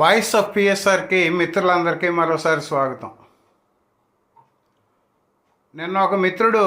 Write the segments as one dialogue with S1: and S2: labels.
S1: Voice of పిఎస్ఆర్కి మిత్రులందరికీ మరోసారి స్వాగతం. నిన్న ఒక మిత్రుడు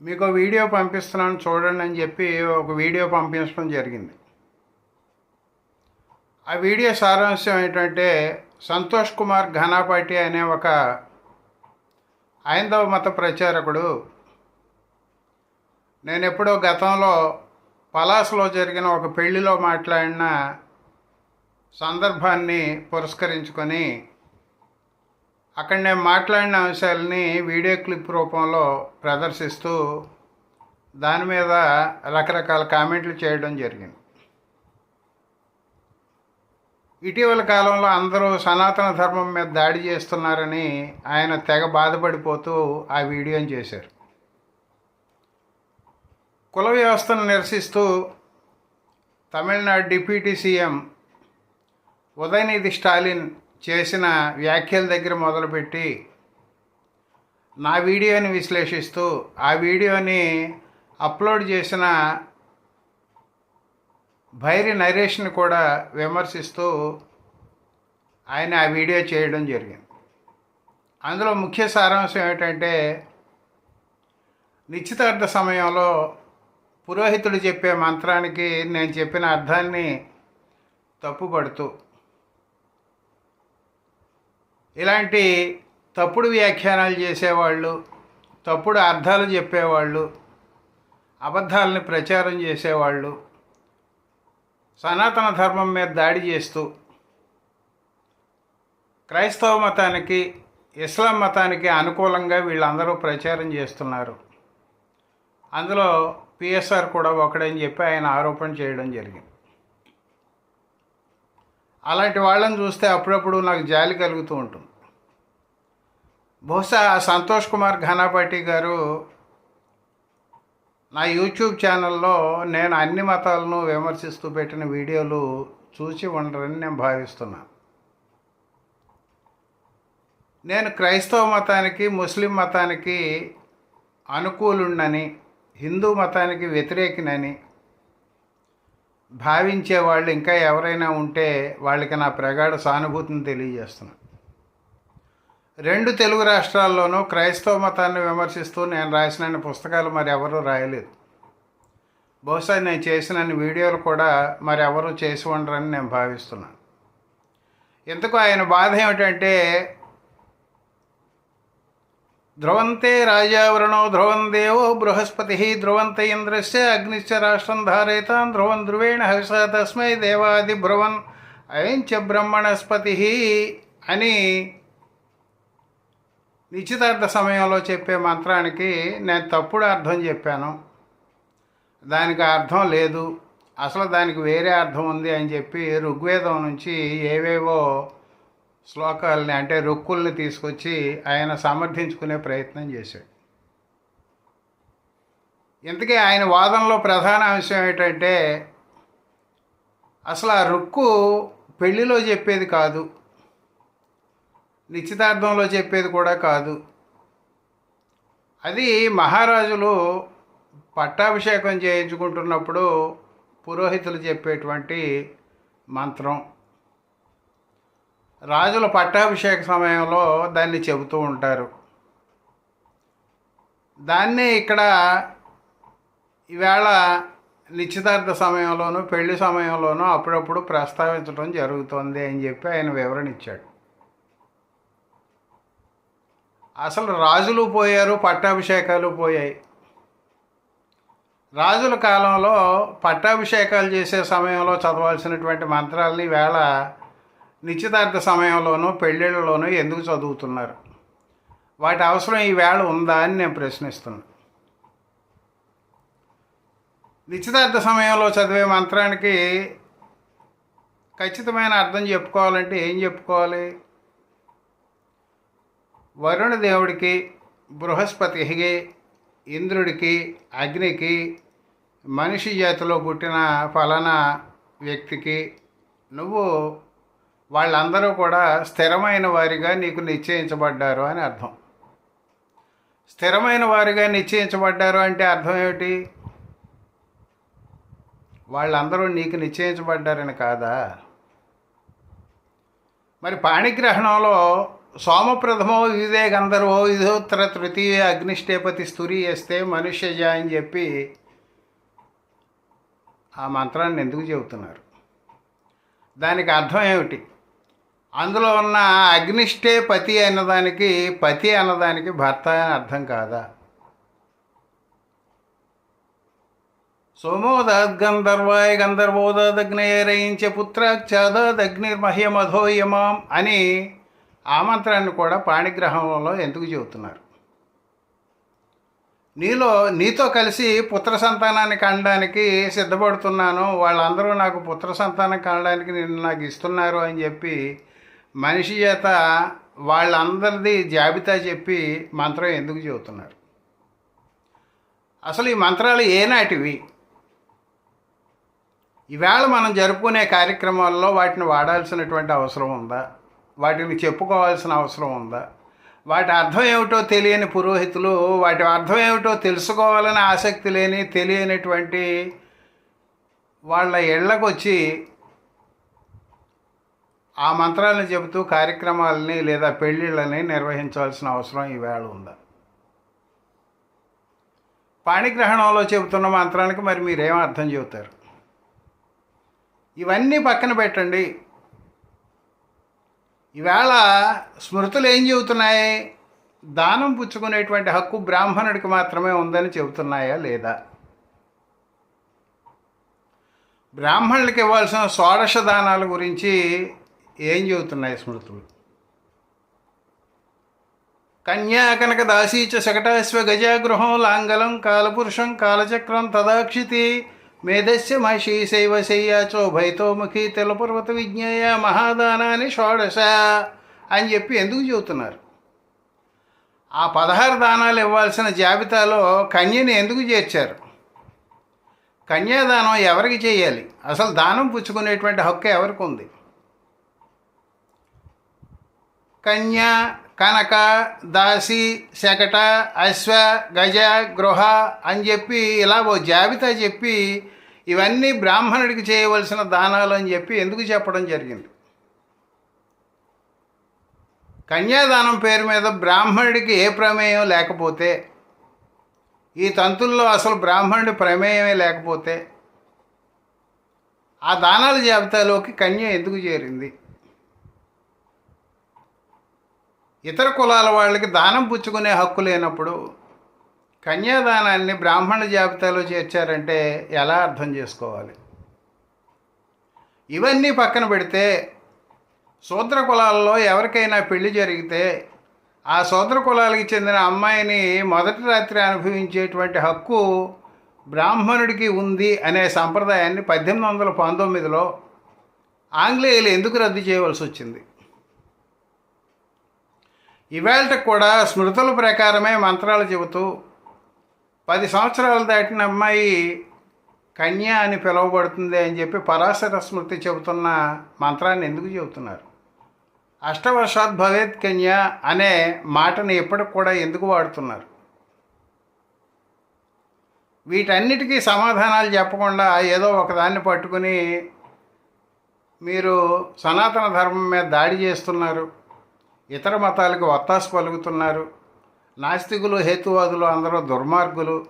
S1: మీకు వీడియో పంపిస్తున్నాను చూడండి అని చెప్పి ఒక వీడియో పంపించడం జరిగింది. ఆ వీడియో సారాంశం ఏంటంటే సంతోష్ కుమార్ ఘనాపాటి అనే ఒక హైందవ మత ప్రచారకుడు నేను ఎప్పుడో గతంలో పలాస్లో జరిగిన ఒక పెళ్ళిలో మాట్లాడిన సందర్భాన్ని పురస్కరించుకొని అక్కడ నేను మాట్లాడిన అంశాలని వీడియో క్లిప్ రూపంలో ప్రదర్శిస్తూ దాని మీద రకరకాల కామెంట్లు చేయడం జరిగింది. ఇటీవల కాలంలో అందరూ సనాతన ధర్మం మీద దాడి చేస్తున్నారని ఆయన తెగ బాధపడిపోతూ ఆ వీడియోని చేశారు. కుల వ్యవస్థను నిరసిస్తూ తమిళనాడు డిప్యూటీ సీఎం ఉదయనిధి స్టాలిన్ చేసిన వ్యాఖ్యల దగ్గర మొదలుపెట్టి నా వీడియోని విశ్లేషిస్తూ ఆ వీడియోని అప్లోడ్ చేసిన భైరి నరేష్ని కూడా విమర్శిస్తూ ఆయన ఆ వీడియో చేయడం జరిగింది. అందులో ముఖ్య సారాంశం ఏమిటంటే నిశ్చితార్థ సమయంలో పురోహితుడు చెప్పే మంత్రానికి నేను చెప్పిన అర్థాన్ని తప్పుపడుతూ ఇలాంటి తప్పుడు వ్యాఖ్యానాలు చేసేవాళ్ళు తప్పుడు అర్థాలు చెప్పేవాళ్ళు అబద్ధాలని ప్రచారం చేసేవాళ్ళు సనాతన ధర్మం మీద దాడి చేస్తూ క్రైస్తవ మతానికి ఇస్లాం మతానికి అనుకూలంగా వీళ్ళందరూ ప్రచారం చేస్తున్నారు. అందులో పిఎస్ఆర్ కూడా ఒకడని చెప్పి ఆయన ఆరోపణ చేయడం జరిగింది. అలాంటి వాళ్ళని చూస్తే అప్పుడప్పుడు నాకు జాలి కలుగుతూ ఉంటుంది. బహుశా సంతోష్ కుమార్ ఘనాపాటి గారు నా యూట్యూబ్ ఛానల్లో నేను అన్ని మతాలను విమర్శిస్తూ పెట్టిన వీడియోలు చూసి ఉండరని నేను భావిస్తున్నాను. నేను క్రైస్తవ మతానికి ముస్లిం మతానికి అనుకూలుండని హిందూ మతానికి వ్యతిరేకినని భావించే వాళ్ళు ఇంకా ఎవరైనా ఉంటే వాళ్ళకి నా ప్రగాఢ సానుభూతిని తెలియజేస్తున్నాను రెండు తెలుగు రాష్ట్రాల్లోనూ క్రైస్తవ మతాన్ని విమర్శిస్తూ నేను రాసిన పుస్తకాలు మరి ఎవరూ రాయలేదు. బహుశా నేను చేసిన వీడియోలు కూడా మరి ఎవరు చేసి ఉండరని నేను భావిస్తున్నాను. ఎందుకు ఆయన బాధ ఏమిటంటే ధ్రువంతే రాజావరణో ధ్రువం దేవో బృహస్పతి ధ్రువంత ఇంద్రస్య అగ్నిశ్చ రాష్ట్రం ధారేతాన్ ధ్రువం ధ్రువేణ హవిష తస్మై దేవాది భ్రువన్ అయంచ బ్రహ్మణస్పతి అని నిశ్చితార్థ సమయంలో చెప్పే మంత్రానికి నేను తప్పుడు అర్థం చెప్పాను. దానికి అర్థం లేదు. అసలు దానికి వేరే అర్థం ఉంది అని చెప్పి ఋగ్వేదం నుంచి ఏవేవో శ్లోకాలని అంటే రుక్కుల్ని తీసుకొచ్చి ఆయన సమర్థించుకునే ప్రయత్నం చేశాడు. ఇంతకీ ఆయన వాదనలో ప్రధాన అంశం ఏంటంటే అసలు ఆ రుక్కు పెళ్ళిలో చెప్పేది కాదు నిశ్చితార్థంలో చెప్పేది కూడా కాదు. అది మహారాజులు పట్టాభిషేకం చేయించుకుంటున్నప్పుడు పురోహితులు చెప్పేటువంటి మంత్రం. రాజుల పట్టాభిషేక సమయంలో దాన్ని చెబుతూ ఉంటారు. దాన్ని ఇక్కడ ఈవేళ నిశ్చితార్థ సమయంలోనూ పెళ్ళి సమయంలోనూ అప్పుడప్పుడు ప్రస్తావించడం జరుగుతుంది అని చెప్పి ఆయన వివరణ ఇచ్చాడు. అసలు రాజులు పోయారు పట్టాభిషేకాలు పోయాయి. రాజుల కాలంలో పట్టాభిషేకాలు చేసే సమయంలో చదవాల్సినటువంటి మంత్రాలని వేళ నిశ్చితార్థ సమయంలోనూ పెళ్ళిళ్ళలోనూ ఎందుకు చదువుతున్నారు? వాటి అవసరం ఈ ఉందా అని నేను ప్రశ్నిస్తున్నాను నిశ్చితార్థ సమయంలో చదివే మంత్రానికి ఖచ్చితమైన అర్థం చెప్పుకోవాలంటే ఏం చెప్పుకోవాలి? వరుణ దేవుడికి బృహస్పతికి ఇంద్రుడికి అగ్నికి మనిషి జాతిలో పుట్టిన ఫలానా వ్యక్తికి నువ్వు వాళ్ళందరూ కూడా స్థిరమైన వారిగా నీకు నిశ్చయించబడ్డారు అని అర్థం. స్థిరమైన వారిగా నిశ్చయించబడ్డారు అంటే అర్థం ఏమిటి? వాళ్ళందరూ నీకు నిశ్చయించబడ్డారని కాదా? మరి పాణిగ్రహణంలో సోమప్రథమో వివిధే గంధర్వో విధోత్తర తృతీయ అగ్నిష్టేపతి స్థురి వేస్తే మనుష్యజ అని చెప్పి ఆ మంత్రాన్ని ఎందుకు చెబుతున్నారు? దానికి అర్థం ఏమిటి? అందులో ఉన్న అగ్నిష్టే పతి అన్నదానికి పతి అన్నదానికి భర్త అని అర్థం కాదా? సోమోదద్గంధర్వాయ గంధర్వోదగ్నేరయించే పుత్రాక్షాదగ్నిర్మహ్యమధోయమాం అని ఆ మంత్రాన్ని కూడా పాణిగ్రహంలో ఎందుకు చెబుతున్నారు? నీలో నీతో కలిసి పుత్ర సంతానాన్ని కనడానికి సిద్ధపడుతున్నాను. వాళ్ళందరూ నాకు పుత్ర సంతానం కనడానికి నేను నాకు ఇస్తున్నారు అని చెప్పి మనిషి చేత వాళ్ళందరిది జాబితా చెప్పి మంత్రం ఎందుకు చెబుతున్నారు? అసలు ఈ మంత్రాలు ఏనాటివి? ఈవేళ మనం జరుపుకునే కార్యక్రమాల్లో వాటిని వాడాల్సినటువంటి అవసరం ఉందా? వాటిని చెప్పుకోవాల్సిన అవసరం ఉందా? వాటి అర్థం ఏమిటో తెలియని పురోహితులు వాటి అర్థం ఏమిటో తెలుసుకోవాలని ఆసక్తి లేని తెలియనటువంటి వాళ్ళ ఇళ్ళకొచ్చి ఆ మంత్రాలను చెబుతూ కార్యక్రమాలని లేదా పెళ్ళిళ్ళని నిర్వహించాల్సిన అవసరం ఈవేళ ఉందా? పాణిగ్రహణంలో చెబుతున్న మంత్రానికి మరి మీరేం అర్థం చెబుతారు? ఇవన్నీ పక్కన పెట్టండి. ఈవేళ స్మృతులు ఏం చెబుతున్నాయి? దానం పుచ్చుకునేటువంటి హక్కు బ్రాహ్మణుడికి మాత్రమే ఉందని చెబుతున్నాయా లేదా? బ్రాహ్మణులకి ఇవ్వాల్సిన షోడశ దానాల గురించి ఏం చెబుతున్నాయి స్మృతులు? కన్యా కనక దాసీచ శకటాశ్వ గజాగృహం లాంగలం కాలపురుషం కాలచక్రం తదాక్షితి మేధస్య మహిషి శైవ శయ్యాచో భైతోముఖి తెలపర్వత విజ్ఞేయ మహాదానాన్ని షోడశ అని చెప్పి ఎందుకు చెబుతున్నారు? ఆ పదహారు దానాలు ఇవ్వాల్సిన జాబితాలో కన్యని ఎందుకు చేర్చారు? కన్యాదానం ఎవరికి చేయాలి? అసలు దానం పుచ్చుకునేటువంటి హక్కు ఎవరికి ఉంది? కన్య కనక దాసి శకట అశ్వ గజ గృహ అని చెప్పి ఇలా ఓ జాబితా చెప్పి ఇవన్నీ బ్రాహ్మణుడికి చేయవలసిన దానాలు అని చెప్పి ఎందుకు చెప్పడం జరిగింది? కన్యాదానం పేరు మీద బ్రాహ్మణుడికి ఏ ప్రమేయం లేకపోతే ఈ తంతుల్లో అసలు బ్రాహ్మణుడి ప్రమేయమే లేకపోతే ఆ దానాల జాబితాలోకి కన్య ఎందుకు చేరింది? ఇతర కులాల వాళ్ళకి దానం పుచ్చుకునే హక్కు లేనప్పుడు కన్యాదానాన్ని బ్రాహ్మణ జాబితాలో చేర్చారంటే ఎలా అర్థం చేసుకోవాలి? ఇవన్నీ పక్కన పెడితే శూద్ర కులాలలో ఎవరికైనా పెళ్ళి జరిగితే ఆ శూద్ర కులాలకి చెందిన అమ్మాయిని మొదటి రాత్రి అనుభవించేటువంటి హక్కు బ్రాహ్మణుడికి ఉంది అనే సంప్రదాయాన్ని పద్దెనిమిది వందల పంతొమ్మిదిలో ఆంగ్లేయులు ఎందుకు రద్దు చేయవలసి వచ్చింది? ఇవాళ కూడా స్మృతుల ప్రకారమే మంత్రాలు చెబుతూ పది సంవత్సరాలు దాటిన అమ్మాయి కన్య అని పిలువబడుతుంది అని చెప్పి పరాశర స్మృతి చెబుతున్న మంత్రాన్ని ఎందుకు చెబుతున్నారు? అష్టవర్షాత్ భవేత్ కన్య అనే మాటని ఎప్పటికి కూడా ఎందుకు వాడుతున్నారు? వీటన్నిటికీ సమాధానాలు చెప్పకుండా ఏదో ఒకదాన్ని పట్టుకుని మీరు సనాతన ధర్మం మీద దాడి చేస్తున్నారు. ఇతర మతాలకు వత్తాసు పలుకుతున్నారు. నాస్తికులు హేతువాదులు అందరూ దుర్మార్గులు.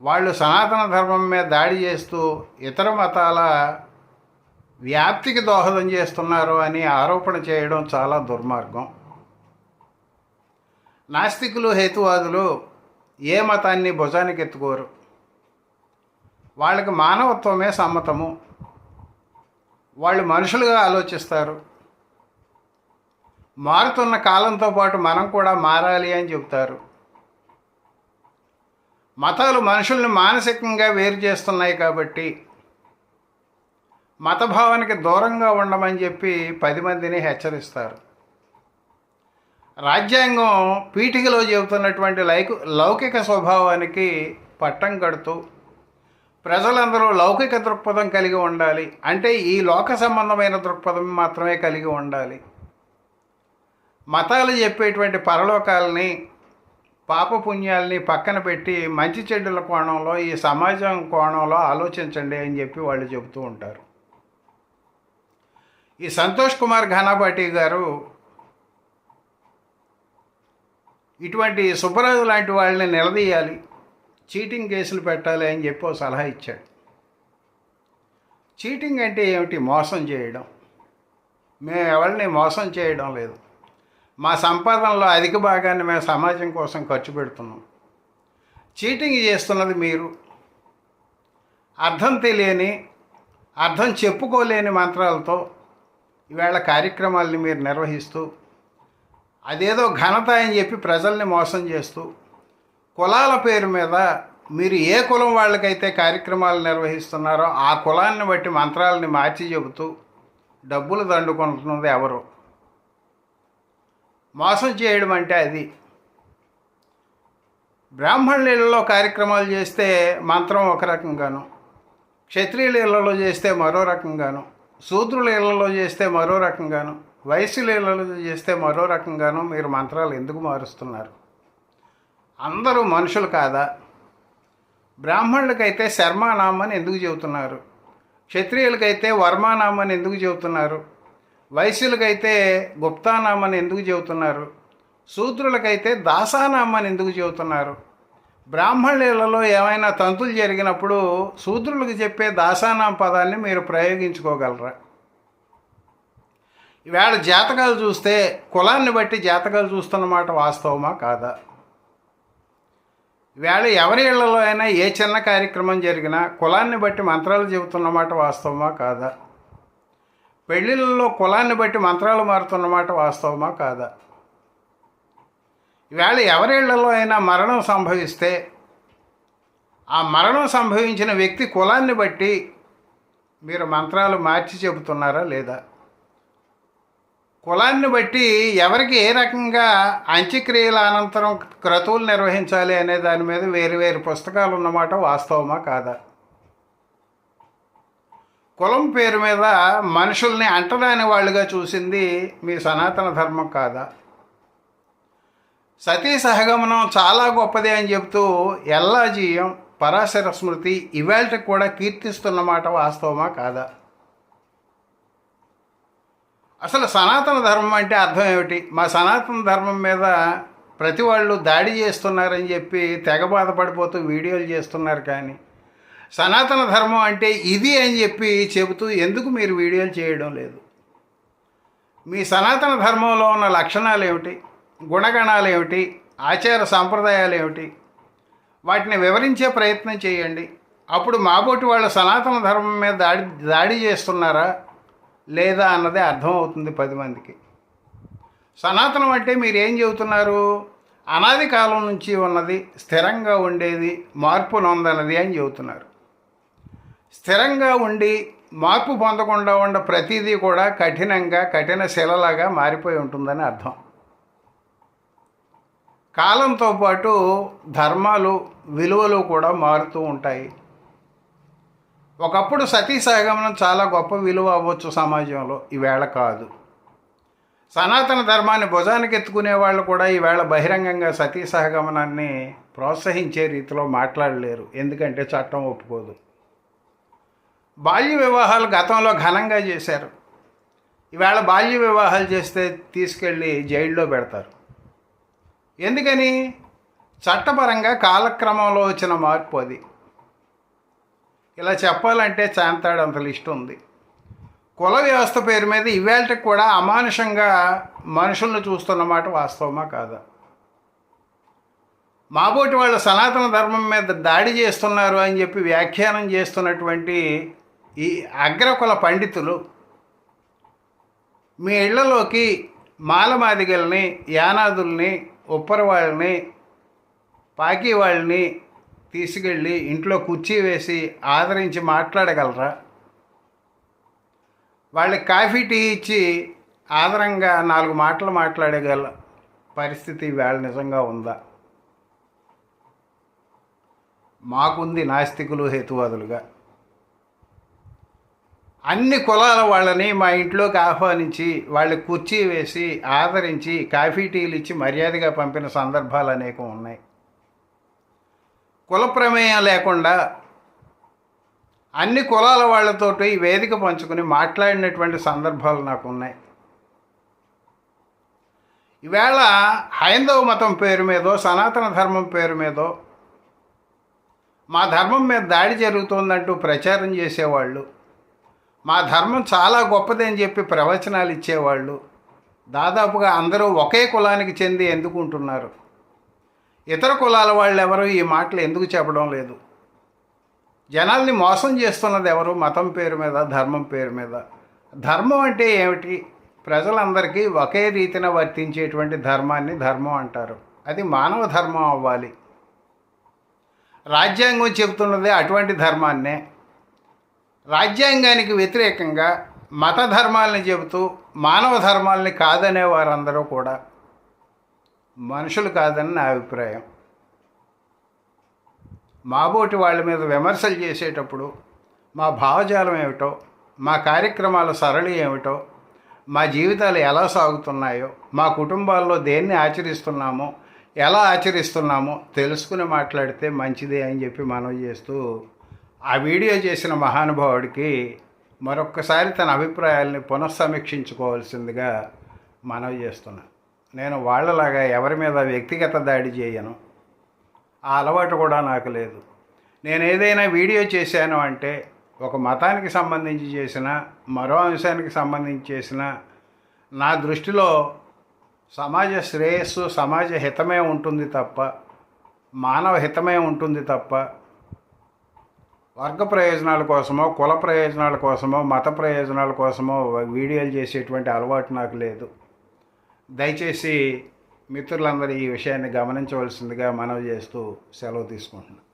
S1: వాళ్ళు సనాతన ధర్మం మీద దాడి చేస్తూ ఇతర మతాల వ్యాప్తికి దోహదం చేస్తున్నారు అని ఆరోపణ చేయడం చాలా దుర్మార్గం. నాస్తికులు హేతువాదులు ఏ మతాన్ని భుజానికి ఎత్తుకోరు వాళ్ళకి మానవత్వమే సమ్మతము. వాళ్ళు మనుషులుగా ఆలోచిస్తారు. మారుతున్న కాలంతో పాటు మనం కూడా మారాలి అని చెబుతారు. మతాలు మనుషుల్ని మానసికంగా వేరు చేస్తున్నాయి కాబట్టి మతభావానికి దూరంగా ఉండమని చెప్పి పది మందిని హెచ్చరిస్తారు. రాజ్యాంగం పీఠికలో చెబుతున్నటువంటి లైకు లౌకిక స్వభావానికి పట్టం కడుతూ ప్రజలందరూ లౌకిక దృక్పథం కలిగి ఉండాలి. అంటే ఈ లోక సంబంధమైన దృక్పథం మాత్రమే కలిగి ఉండాలి. మతాలు చెప్పేటువంటి పరలోకాలని పాపపుణ్యాలని పక్కన పెట్టి మంచి చెడ్డల కోణంలో ఈ సమాజం కోణంలో ఆలోచించండి అని చెప్పి వాళ్ళు చెబుతూ ఉంటారు. ఈ సంతోష్ కుమార్ ఘనాపాటి గారు ఇటువంటి సుబ్బరాజు లాంటి వాళ్ళని నిలదీయాలి చీటింగ్ కేసులు పెట్టాలి అని చెప్పి ఓ సలహా ఇచ్చాడు. చీటింగ్ అంటే ఏమిటి? మోసం చేయడం. మేము ఎవరిని మోసం చేయడం లేదు. మా సంపాదనలో అధిక భాగాన్ని మేము సమాజం కోసం ఖర్చు పెడుతున్నాం. చీటింగ్ చేస్తున్నది మీరు. అర్థం తెలియని అర్థం చెప్పుకోలేని మంత్రాలతో ఈవేళ కార్యక్రమాల్ని మీరు నిర్వహిస్తూ అదేదో ఘనత అని చెప్పి ప్రజల్ని మోసం చేస్తూ కులాల పేరు మీద మీరు ఏ కులం వాళ్ళకైతే కార్యక్రమాలు నిర్వహిస్తున్నారో ఆ కులాన్ని బట్టి మంత్రాలని మార్చి చెబుతూ డబ్బులు దండుకుంటున్నది ఎవరు? మోసం చేయడం అంటే అది. బ్రాహ్మణుల కార్యక్రమాలు చేస్తే మంత్రం ఒక రకంగాను. క్షత్రియుల ఇళ్ళలో చేస్తే మరో రకంగాను. శూద్రుల ఇళ్ళలో చేస్తే మరో రకంగాను. వయసుల ఇళ్ళలో చేస్తే మరో రకంగాను. మీరు మంత్రాలు ఎందుకు మారుస్తున్నారు? అందరూ మనుషులు కాదా? బ్రాహ్మణులకైతే శర్మానామని ఎందుకు చెబుతున్నారు? క్షత్రియులకైతే వర్మానామని ఎందుకు చెబుతున్నారు? వైశ్యులకైతే గుప్తానామాన్ని ఎందుకు చెబుతున్నారు? శూద్రులకైతే దాసానామాన్ని ఎందుకు చెబుతున్నారు? బ్రాహ్మణులలో ఏమైనా తంతులు జరిగినప్పుడు శూద్రులకు చెప్పే దాసానామ పదాన్ని మీరు ప్రయోగించుకోగలరా? ఈవేళ జాతకాలు చూస్తే కులాన్ని బట్టి జాతకాలు చూస్తున్నమాట వాస్తవమా కాదా? ఈవేళ ఎవరి ఇళ్ళలో అయినా ఏ చిన్న కార్యక్రమం జరిగినా కులాన్ని బట్టి మంత్రాలు చెబుతున్నమాట వాస్తవమా కాదా? పెళ్ళిళ్ళలో కులాన్ని బట్టి మంత్రాలు మారుతున్నమాట వాస్తవమా కాదా? ఈవేళ ఎవరిళ్ళలో అయినా మరణం సంభవిస్తే ఆ మరణం సంభవించిన వ్యక్తి కులాన్ని బట్టి మీరు మంత్రాలు మార్చి చెబుతున్నారా లేదా? కులాన్ని బట్టి ఎవరికి ఏ రకంగా అంత్యక్రియల అనంతరం క్రతువులు నిర్వహించాలి అనే దాని మీద వేరు వేరు పుస్తకాలు ఉన్నమాట వాస్తవమా కాదా? కులం పేరు మీద మనుషుల్ని అంటరాని వాళ్ళుగా చూసింది మీ సనాతన ధర్మం కాదా? సతీ సహగమనం చాలా గొప్పది అని చెబుతూ ఎల్లాజీయం పరాశర స్మృతి ఇవాళకి కూడా కీర్తిస్తున్నమాట వాస్తవమా కాదా? అసలు సనాతన ధర్మం అంటే అర్థం ఏమిటి? మా సనాతన ధర్మం మీద ప్రతి వాళ్ళు దాడి చేస్తున్నారని చెప్పి తెగ బాధపడిపోతూ వీడియోలు చేస్తున్నారు కానీ సనాతన ధర్మం అంటే ఇది అని చెప్పి చెబుతూ ఎందుకు మీరు వీడియోలు చేయడం లేదు? మీ సనాతన ధర్మంలో ఉన్న లక్షణాలు ఏమిటి? గుణగణాలు ఏమిటి? ఆచార సాంప్రదాయాలు ఏమిటి? వాటిని వివరించే ప్రయత్నం చేయండి. అప్పుడు మాబోటి వాళ్ళు సనాతన ధర్మం మీద దాడి దాడి చేస్తున్నారా లేదా అన్నదే అర్థమవుతుంది పది మందికి. సనాతనం అంటే మీరు ఏం చెబుతున్నారు? అనాది కాలం నుంచి ఉన్నది స్థిరంగా ఉండేది మార్పు నొందనది అని చెబుతున్నారు. స్థిరంగా ఉండి మార్పు పొందకుండా ఉన్న ప్రతిదీ కూడా కఠినంగా కఠిన శిలలాగా మారిపోయి ఉంటుందని అర్థం. కాలంతో పాటు ధర్మాలు విలువలు కూడా మారుతూ ఉంటాయి. ఒకప్పుడు సతీ సహగమనం చాలా గొప్ప విలువ అవ్వచ్చు సమాజంలో ఈవేళ కాదు. సనాతన ధర్మాన్ని భుజానికి ఎత్తుకునే వాళ్ళు కూడా ఈవేళ బహిరంగంగా సతీ సహగమనాన్ని ప్రోత్సహించే రీతిలో మాట్లాడలేరు. ఎందుకంటే చట్టం ఒప్పుకోదు. బాల్య వివాహాలు గతంలో ఘనంగా చేశారు. ఈవేళ బాల్య వివాహాలు చేస్తే తీసుకెళ్ళి జైల్లో పెడతారు. ఎందుకని? చట్టపరంగా కాలక్రమంలో వచ్చిన మార్పు అది. ఇలా చెప్పాలంటే చాంతాడంత లిస్ట్ ఉంది. కుల వ్యవస్థ పేరు మీద ఇవాళకి కూడా అమానుషంగా మనుషులను చూస్తున్నమాట వాస్తవమా కాదా? మాబోటి వాళ్ళు సనాతన ధర్మం మీద దాడి చేస్తున్నారు అని చెప్పి వ్యాఖ్యానం చేస్తున్నటువంటి ఈ అగ్రకుల పండితులు మీ ఇళ్ళలోకి మాలమాదిగల్ని యానాదుల్ని ఉప్పరవాళ్ళని పాకి వాళ్ళని తీసుకెళ్ళి ఇంట్లో కుర్చీ వేసి ఆదరించి మాట్లాడగలరా? వాళ్ళకి కాఫీ టీ ఇచ్చి ఆదరంగా నాలుగు మాటలు మాట్లాడగల పరిస్థితి వేళ నిజంగా ఉందా? మాకుంది నాస్తికులు హేతువాదులుగా. అన్ని కులాల వాళ్ళని మా ఇంట్లోకి ఆహ్వానించి వాళ్ళకి కుర్చీ వేసి ఆదరించి కాఫీ టీలు ఇచ్చి మర్యాదగా పంపిన సందర్భాలు అనేకం ఉన్నాయి. కుల ప్రమేయం లేకుండా అన్ని కులాల వాళ్ళతోటి ఈ వేదిక పంచుకుని మాట్లాడినటువంటి సందర్భాలు నాకు ఉన్నాయి. ఈవేళ హైందవ మతం పేరు మీదో సనాతన ధర్మం పేరు మీదో మా ధర్మం మీద దాడి జరుగుతోందంటూ ప్రచారం చేసేవాళ్ళు మా ధర్మం చాలా గొప్పది అని చెప్పి ప్రవచనాలు ఇచ్చేవాళ్ళు. దాదాపుగా అందరూ ఒకే కులానికి చెంది ఎందుకుంటున్నారు ఇతర కులాల వాళ్ళు ఎవరు ఈ మాటలు ఎందుకు చెప్పడం లేదు? జనాల్ని మోసం చేస్తున్నది ఎవరు? మతం పేరు మీద ధర్మం పేరు మీద. ధర్మం అంటే ఏమిటి? ప్రజలందరికీ ఒకే రీతిన వర్తించేటువంటి ధర్మాన్ని ధర్మం అంటారు. అది మానవ ధర్మం అవ్వాలి. రాజ్యాంగం చెబుతున్నదే అటువంటి ధర్మాన్నే. రాజ్యాంగానికి వ్యతిరేకంగా మత ధర్మాలని చెబుతూ మానవ ధర్మాలని కాదనే వారందరూ కూడా మనుషులు కాదని నా అభిప్రాయం. మాబోటి వాళ్ళ మీద విమర్శలు చేసేటప్పుడు మా భావజాలం ఏమిటో మా కార్యక్రమాల సరళి ఏమిటో మా జీవితాలు ఎలా సాగుతున్నాయో మా కుటుంబాల్లో దేన్ని ఆచరిస్తున్నామో ఎలా ఆచరిస్తున్నామో తెలుసుకుని మాట్లాడితే మంచిది అని చెప్పి మనవి చేస్తూ ఆ వీడియో చేసిన మహానుభావుడికి మరొక్కసారి తన అభిప్రాయాల్ని పునఃసమీక్షించుకోవాల్సిందిగా మనవి చేస్తున్నా. నేను వాళ్ళలాగా ఎవరి మీద వ్యక్తిగత దాడి చేయను. ఆ అలవాటు కూడా నాకు లేదు. నేను ఏదైనా వీడియో చేశాను అంటే ఒక మతానికి సంబంధించి చేసిన మరో అంశానికి సంబంధించి చేసిన నా దృష్టిలో సమాజ శ్రేయస్సు సమాజ హితమే ఉంటుంది తప్ప మానవ హితమే ఉంటుంది తప్ప వర్గ ప్రయోజనాల కోసమో కుల ప్రయోజనాల కోసమో మత ప్రయోజనాల కోసమో వీడియోలు చేసేటువంటి అలవాటు నాకు లేదు. దయచేసి మిత్రులందరూ ఈ విషయాన్ని గమనించవలసిందిగా మనవి చేస్తూ సెలవు తీసుకుంటున్నాను.